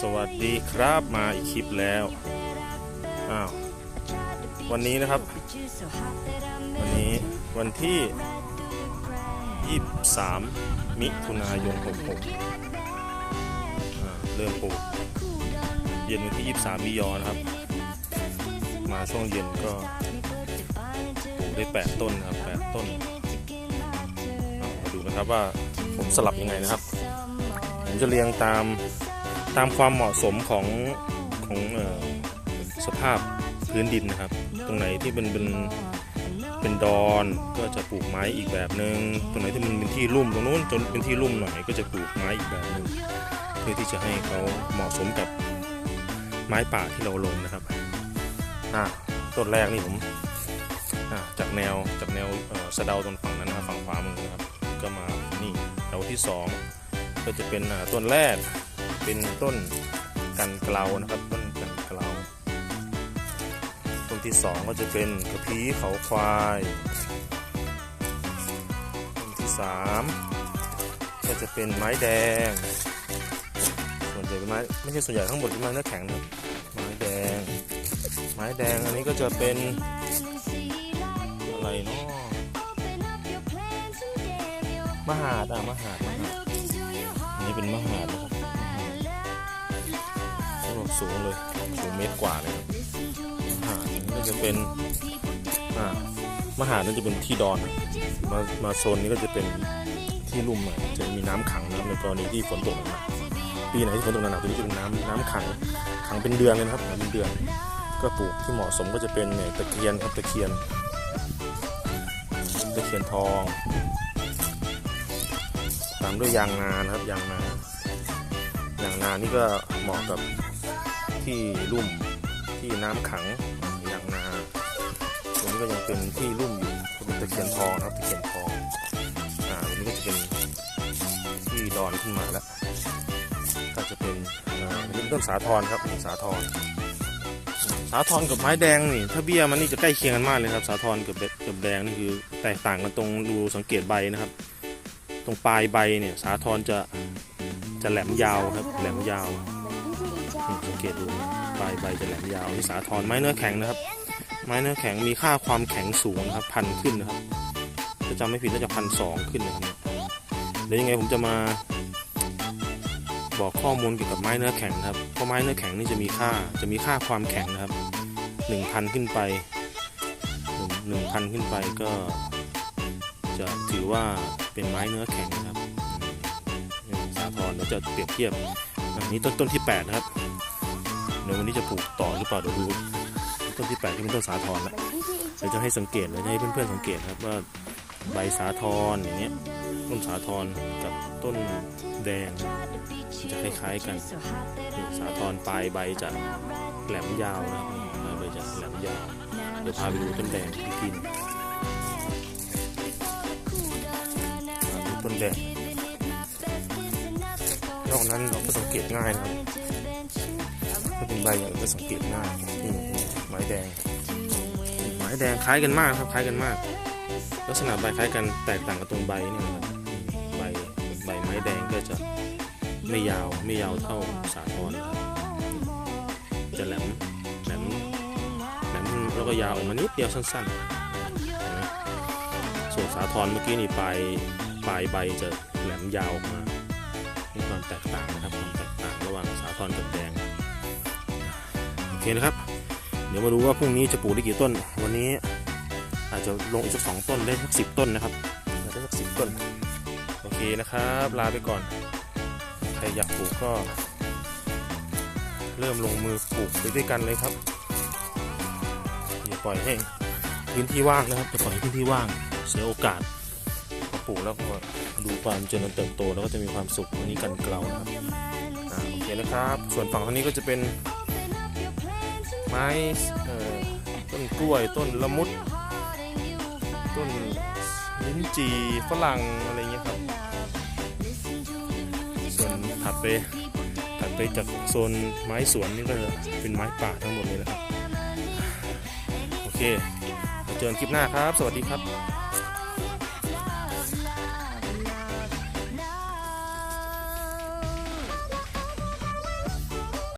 สวัสดีครับมาอีกคลิปแล้วอ้าววันนี้นะครับ วันนี้วันที่ 23 มิถุนายน 66เริ่มปลูกเย็นวันที่ 23 มิยอนะครับ มาช่วงเย็นก็ปลูกได้ 8 ต้นนะครับ 8 ต้นมาดูนะครับว่าผมสลับยังไงนะครับ ผมจะเรียงตาม ตามความเหมาะสมของของออสภาพพื้นดินนะครับ ตรงไหนที่เป็นเป็นเป็นดอนก็จะปลูกไม้อีกแบบหนึ่งตรงไหนที่มันเป็นที่ลุ่มตรงนู้นจนเป็นที่ลุ่มหน่อยก็จะปลูกไม้อีกแบบหนึ่งเพื่อที่จะให้เขาเหมาะสมกับไม้ป่าที่เราลงนะครับอะต้นแรกนี่ผมอะจากแนวจากแนวเสะเดาตรงฝั่งนั้นนะฝั่งขวามือนะครับ ก็มานี่แถวที่สองก็จะเป็นต้นแรก เป็นต้นกันเกลานะครับ ต้นกันเกลาต้นที่สองก็จะเป็นกระพี้เขาควายต้นที่สามก็จะเป็นไม้แดง ส่วนใหญ่เป็นไม้ไม่ใช่ส่วนใหญ่ทั้งหมดเป็นไม้เนื้อแข็งนะไม้แดง ไม้แดงอันนี้ก็จะเป็นอะไรเนาะมหาดอะมหาดมหาดอันนี้เป็นมหาดนะครับ สูงเลยสูงเมตรกว่าเลยครับมหาดอันนี้ก็จะเป็นอ่ามหาดนั่นจะเป็นที่ดอนมามาโซนนี้ก็จะเป็นที่ลุ่มหน่อยจะมีน้ำขังนะในกรณีที่ฝนตกหนักปีไหนที่ฝนตกหนักๆตัวนี้จะเป็นน้ำน้ำขังขังเป็นเดือนเลยนะครับเป็นเดือน ก็ปลูกที่เหมาะสมก็จะเป็นเนี่ยตะเคียนครับตะเคียนตะเคียนทอง ตามด้วยยางนานะครับยางนายางนานี่ก็เหมาะกับ ที่ลุ่มที่น้ำขังยางนาตรงนี้ก็ยังเป็นที่ลุ่มอยู่เป็นตะเคียนทองนะครับตะเคียนทองอ่าตรงนี้ก็จะเป็นที่ดอนขึ้นมาแล้วก็จะเป็นอ่าอันนี้เป็นต้นสาทรครับสาทรสาทรกับไม้แดงนี่ถ้าเบี้ยมันนี่จะใกล้เคียงกันมากเลยครับ สาทรกับกับแดงนี่คือแตกต่างกันตรงดูสังเกตใบนะครับ ตรงปลายใบเนี่ยสาทรจะจะแหลมยาวครับแหลมยาว สังเกตดูปลายใบจะแหลมยาวนี่สาทรไม้เนื้อแข็งนะครับ ไม้เนื้อแข็งมีค่าความแข็งสูงนะครับพันขึ้นนะครับถ้าจำไม่ผิดน่าจะพันสองขึ้นนะครับเดี๋ยวยังไงผมจะมาบอกข้อมูลเกี่ยวกับไม้เนื้อแข็งนะครับ เพราะไม้เนื้อแข็งนี่จะมีค่า จะมีค่าความแข็งนะครับหนึ่งพันขึ้นไปหนึ่งพันขึ้นไปก็ จะถือว่าเป็นไม้เนื้อแข็งนะครับสาทรเราจะเปรียบเทียบ นนี้ต้นต้นที่ 8 นะครับ เดี๋ยววันนี้จะปลูกต่อหรือเปล่าเดี๋ยวดู ต้นที่8ที่เป็นต้นสาทรแล้วเดี๋ยวจะให้สังเกตเลยให้เพื่อนๆสังเกตครับว่าใบสาทรอย่างเงี้ยต้นสาทรกับต้นแดงมันจะคล้ายๆกันสาทรปลายใบจะแหลมยาวนะครับปลายใบจะแหลมยาวเดี๋ยวพาไปดูต้นแดงที่กินต้นแดง นอกนั้นเราก็สังเกตง่ายนะครับถ้าเป็นใบอย่างอื่ก็สังเกตง่ายนี่ไม้แดง ไม้แดงคล้ายกันมากครับคล้ายกันมาก ลักษณะใบคล้ายกันแตกต่างกับตรงใบนี่นะครับใบใบไม้แดงก็จะไม่ยาวไม่ยาวเท่าสาทรนะครับจะแหลมแหลมแหลมแล้วก็ยาวออกมานิดเดียวสั้นๆส่วนสาทรเมื่อกี้นี่ปลายปลายใบจะแหลมยาวออกมา มีความแตกต่างนะครับความแตกต่างระหว่างสาทรกับแดงโอเคนะครับ เดี๋ยวมาดูว่าพรุ่งนี้จะปลูกได้กี่ต้น วันนี้อาจจะลงอีกสักสองต้นได้สักสิบต้นนะครับจะได้สักสิบต้นโอเคนะครับ ลาไปก่อน ใครอยากปลูกก็ เริ่มลงมือปลูกไปด้วยกันเลยครับอย่าปล่อยให้พื้นที่ว่างนะครับอย่าปล่อยให้พื้นที่ว่างเสียโอกาส ปลูกแล้วก็ดูความเจริญเติบโตแล้วก็จะมีความสุขอันนี้กันเกลานะครับอ่าโอเคนะครับ ส่วนฝั่งทางนี้ก็จะเป็นไม้ต้นกล้วยต้นละมุด ต้นลิ้นจีฝรั่งอะไรเงี้ยครับ ส่วนถัดไปถัดไปจากโซนไม้สวนนี่ก็จะเป็นไม้ป่าทั้งหมดเลยนะครับ โอเคมาเจอกันคลิปหน้าครับ สวัสดีครับ